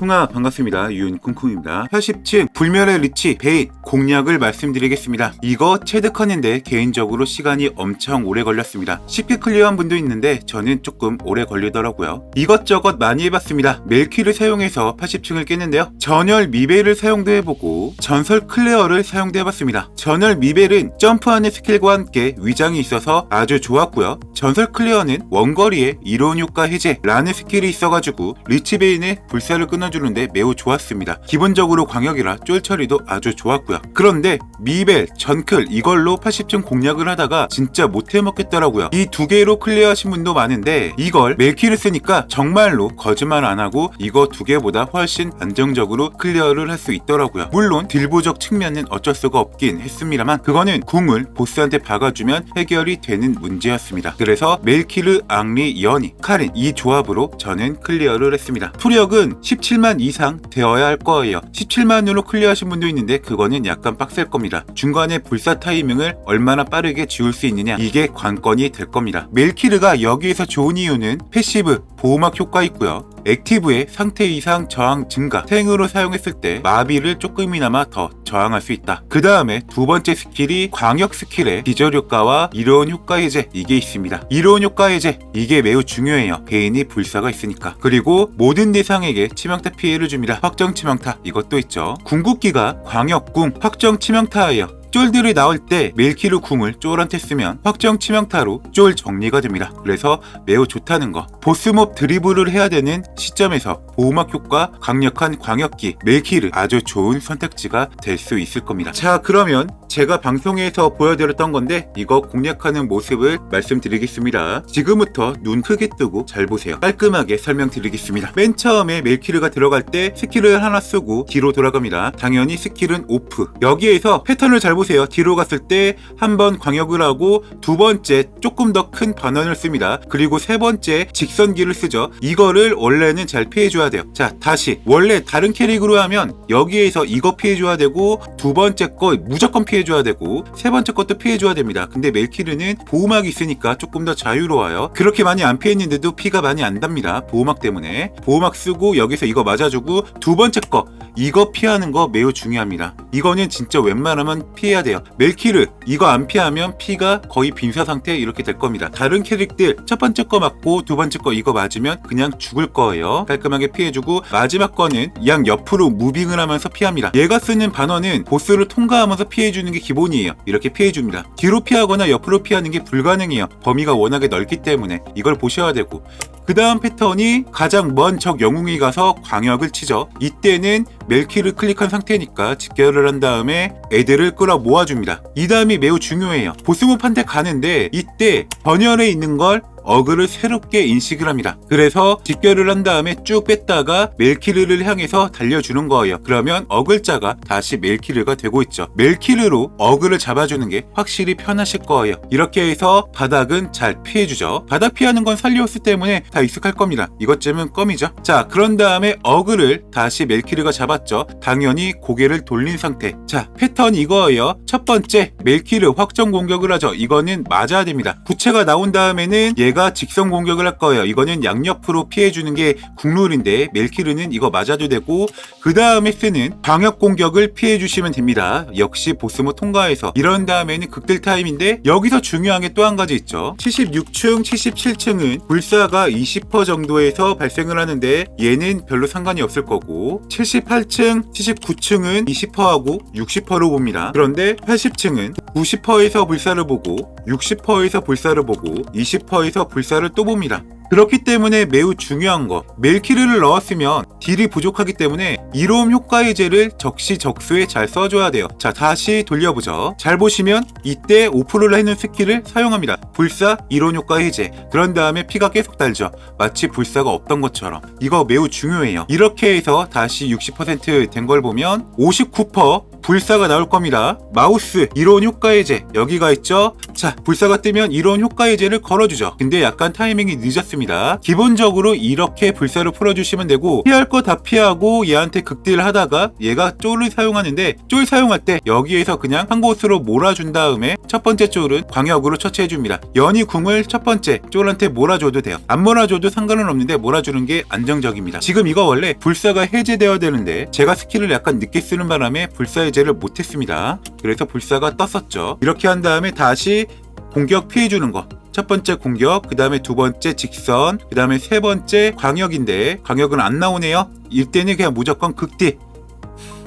쿵아 반갑습니다. 윤쿵쿵입니다. 80층 불멸의 리치 베인 공략을 말씀드리겠습니다. 이거 체득하는데 개인적으로 시간이 엄청 오래 걸렸습니다. 쉽게 클리어한 분도 있는데 저는 조금 오래 걸리더라고요. 이것저것 많이 해봤습니다. 멜키를 사용해서 80층을 깼는데요. 전열 미벨을 사용도 해보고 전설 클레어를 사용도 해봤습니다. 전열 미벨은 점프하는 스킬과 함께 위장이 있어서 아주 좋았고요. 전설 클레어는 원거리에 이론 효과 해제라는 스킬이 있어가지고 리치 베인의 불사를 끊어 주는데 매우 좋았습니다. 기본적으로 광역이라 쫄 처리도 아주 좋았고요. 그런데 미벨, 전클 이걸로 80층 공략을 하다가 진짜 못해 먹겠더라고요. 이 두 개로 클리어하신 분도 많은데 이걸 멜키를 쓰니까 정말로 거짓말 안 하고 이거 두 개보다 훨씬 안정적으로 클리어를 할 수 있더라고요. 물론 딜보적 측면은 어쩔 수가 없긴 했습니다만 그거는 궁을 보스한테 박아주면 해결이 되는 문제였습니다. 그래서 멜키르, 앙리, 연이, 카린 이 조합으로 저는 클리어를 했습니다. 투력은 17만 이상 되어야 할 거예요. 17만으로 클리어하신 분도 있는데 그거는 약간 빡셀 겁니다. 중간에 불사 타이밍을 얼마나 빠르게 지울 수 있느냐 이게 관건이 될 겁니다. 멜키르가 여기에서 좋은 이유는 패시브 보호막 효과 있고요. 액티브의 상태 이상 저항 증가 생으로 사용했을 때 마비를 조금이나마 더 저항할 수 있다. 그 다음에 두 번째 스킬이 광역 스킬의 기절 효과와 이로운 효과 해제 이게 있습니다. 이로운 효과 해제 이게 매우 중요해요. 개인이 불사가 있으니까. 그리고 모든 대상에게 치명타 피해를 줍니다. 확정 치명타 이것도 있죠. 궁극기가 광역궁 확정 치명타예요. 쫄들이 나올 때 멜키르 궁을 쫄한테 쓰면 확정 치명타로 쫄 정리가 됩니다. 그래서 매우 좋다는 거. 보스몹 드리블을 해야 되는 시점에서 보호막 효과, 강력한 광역기, 멜키르 아주 좋은 선택지가 될 수 있을 겁니다. 자 그러면 제가 방송에서 보여드렸던 건데 이거 공략하는 모습을 말씀드리겠습니다. 지금부터 눈 크게 뜨고 잘 보세요. 깔끔하게 설명드리겠습니다. 맨 처음에 멜키르가 들어갈 때 스킬을 하나 쓰고 뒤로 돌아갑니다. 당연히 스킬은 오프. 여기에서 패턴을 잘 보세요. 뒤로 갔을 때 한 번 광역을 하고 두 번째 조금 더 큰 반원을 씁니다. 그리고 세 번째 직선기를 쓰죠. 이거를 원래는 잘 피해줘야 돼요. 자 다시 원래 다른 캐릭으로 하면 여기에서 이거 피해줘야 되고 두 번째 거 무조건 피해줘야 되고 세 번째 것도 피해줘야 됩니다. 근데 멜키르는 보호막이 있으니까 조금 더 자유로워요. 그렇게 많이 안 피했는데도 피가 많이 안 답니다. 보호막 때문에 보호막 쓰고 여기서 이거 맞아주고 두 번째 거 이거 피하는 거 매우 중요합니다. 이거는 진짜 웬만하면 피해 야 돼요. 멜키르 이거 안 피하면 피가 거의 빈사 상태 이렇게 될 겁니다. 다른 캐릭들 첫 번째 거 맞고 두 번째 거 이거 맞으면 그냥 죽을 거예요. 깔끔하게 피해주고 마지막 거는 양 옆으로 무빙을 하면서 피합니다. 얘가 쓰는 반원은 보스를 통과하면서 피해주는 게 기본이에요. 이렇게 피해줍니다. 뒤로 피하거나 옆으로 피하는 게 불가능해요. 범위가 워낙에 넓기 때문에 이걸 보셔야 되고 그 다음 패턴이 가장 먼 적 영웅이 가서 광역을 치죠. 이때는 멜키를 클릭한 상태니까 집결을 한 다음에 애들을 끌어 모아줍니다. 이 다음이 매우 중요해요. 보스몹한테 가는데 이때 번열에 있는 걸 어그를 새롭게 인식을 합니다. 그래서 집결을 한 다음에 쭉 뺐다가 멜키르를 향해서 달려주는 거예요. 그러면 어글자가 다시 멜키르가 되고 있죠. 멜키르로 어그를 잡아주는 게 확실히 편하실 거예요. 이렇게 해서 바닥은 잘 피해주죠. 바닥 피하는 건 살리오스 때문에 다 익숙할 겁니다. 이것쯤은 껌이죠. 자, 그런 다음에 어그를 다시 멜키르가 잡았죠. 당연히 고개를 돌린 상태. 자, 패턴 이거예요. 첫 번째, 멜키르 확정 공격을 하죠. 이거는 맞아야 됩니다. 부채가 나온 다음에는 얘가 직선 공격을 할 거예요. 이거는 양옆으로 피해주는 게 국룰인데 멜키르는 이거 맞아도 되고 그 다음에 쓰는 방역 공격을 피해주시면 됩니다. 역시 보스모 통과해서 이런 다음에는 극딜 타임인데 여기서 중요한 게 또 한 가지 있죠. 76층, 77층은 불사가 20% 정도에서 발생을 하는데 얘는 별로 상관이 없을 거고 78층, 79층은 20%하고 60%로 봅니다. 그런데 80층은 90%에서 불사를 보고 60%에서 불사를 보고 20%에서 불사를 또 봅니다. 그렇기 때문에 매우 중요한 거. 멜키르를 넣었으면 딜이 부족하기 때문에 이로움 효과 해제를 적시적소에 잘 써줘야 돼요. 자 다시 돌려보죠. 잘 보시면 이때 오프를 해놓은 스킬을 사용합니다. 불사 이론 효과 해제 그런 다음에 피가 계속 달죠. 마치 불사가 없던 것처럼. 이거 매우 중요해요. 이렇게 해서 다시 60%된 걸 보면 59% 불사가 나올 겁니다. 마우스 이론 효과 해제 여기가 있죠. 자 불사가 뜨면 이론 효과 해제를 걸어주죠. 근데 약간 타이밍이 늦었습니다. 기본적으로 이렇게 불사를 풀어주시면 되고 피할 거 다 피하고 얘한테 극딜을 하다가 얘가 쫄을 사용하는데 쫄 사용할 때 여기에서 그냥 한 곳으로 몰아준 다음에 첫 번째 쫄은 광역으로 처치해줍니다. 연이 궁을 첫 번째 쫄한테 몰아줘도 돼요. 안 몰아줘도 상관은 없는데 몰아주는 게 안정적입니다. 지금 이거 원래 불사가 해제되어야 되는데 제가 스킬을 약간 늦게 쓰는 바람에 불사 해제를 못했습니다. 그래서 불사가 떴었죠. 이렇게 한 다음에 다시 공격 피해주는 거. 첫 번째 공격, 그 다음에 두 번째 직선, 그 다음에 세 번째 광역인데 광역은 안 나오네요. 이때는 그냥 무조건 극딜.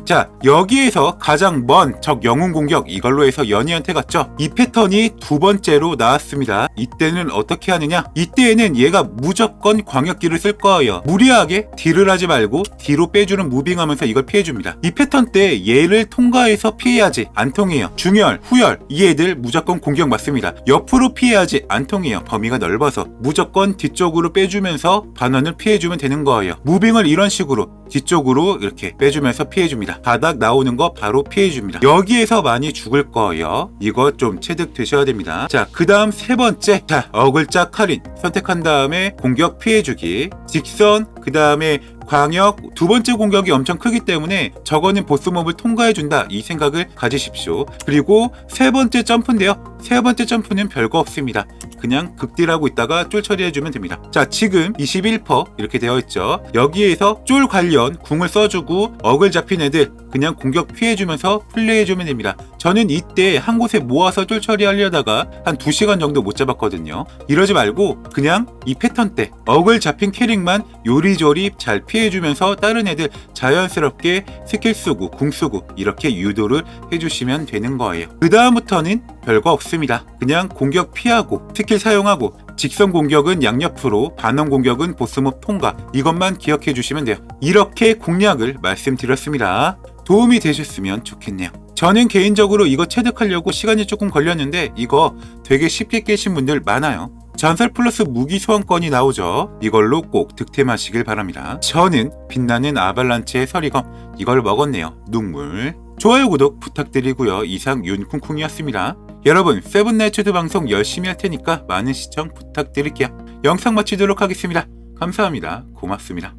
자 여기에서 가장 먼 적 영웅 공격 이걸로 해서 연희한테 갔죠. 이 패턴이 두 번째로 나왔습니다. 이때는 어떻게 하느냐? 이때에는 얘가 무조건 광역기를 쓸 거예요. 무리하게 딜을 하지 말고 뒤로 빼주는 무빙하면서 이걸 피해줍니다. 이 패턴 때 얘를 통과해서 피해야지 안 통해요. 중열 후열 이 애들 무조건 공격 맞습니다. 옆으로 피해야지 안 통해요. 범위가 넓어서 무조건 뒤쪽으로 빼주면서 반원을 피해주면 되는 거예요. 무빙을 이런 식으로 뒤쪽으로 이렇게 빼주면서 피해줍니다. 바닥 나오는 거 바로 피해줍니다. 여기에서 많이 죽을 거예요. 이거 좀 체득되셔야 됩니다. 자, 그 다음 세 번째. 자, 어글자 칼인. 선택한 다음에 공격 피해주기. 직선, 그 다음에 광역 두 번째 공격이 엄청 크기 때문에 저거는 보스몹을 통과해준다 이 생각을 가지십시오 그리고 세 번째 점프인데요 세 번째 점프는 별거 없습니다 그냥 극딜하고 있다가 쫄 처리해주면 됩니다. 자 지금 21% 이렇게 되어 있죠. 여기에서 쫄 관련 궁을 써주고 어글 잡힌 애들 그냥 공격 피해주면서 플레이해주면 됩니다. 저는 이때 한 곳에 모아서 쫄 처리하려다가 한 2시간 정도 못 잡았거든요. 이러지 말고 그냥 이 패턴 때 어글 잡힌 캐릭만 요리조리 잘 피해주면서 다른 애들 자연스럽게 스킬 쓰고 궁 쓰고 이렇게 유도를 해주시면 되는 거예요. 그 다음부터는 별거 없습니다. 그냥 공격 피하고 스킬 사용하고 직선 공격은 양옆으로 반원 공격은 보스몹 통과 이것만 기억해 주시면 돼요. 이렇게 공략을 말씀드렸습니다. 도움이 되셨으면 좋겠네요. 저는 개인적으로 이거 체득하려고 시간이 조금 걸렸는데 이거 되게 쉽게 깨신 분들 많아요. 전설 플러스 무기 소환권이 나오죠. 이걸로 꼭 득템하시길 바랍니다. 저는 빛나는 아발란체의 서리검 이걸 먹었네요. 눈물. 좋아요 구독 부탁드리고요. 이상 윤쿵쿵이었습니다. 여러분 세븐나이츠드 방송 열심히 할 테니까 많은 시청 부탁드릴게요. 영상 마치도록 하겠습니다. 감사합니다. 고맙습니다.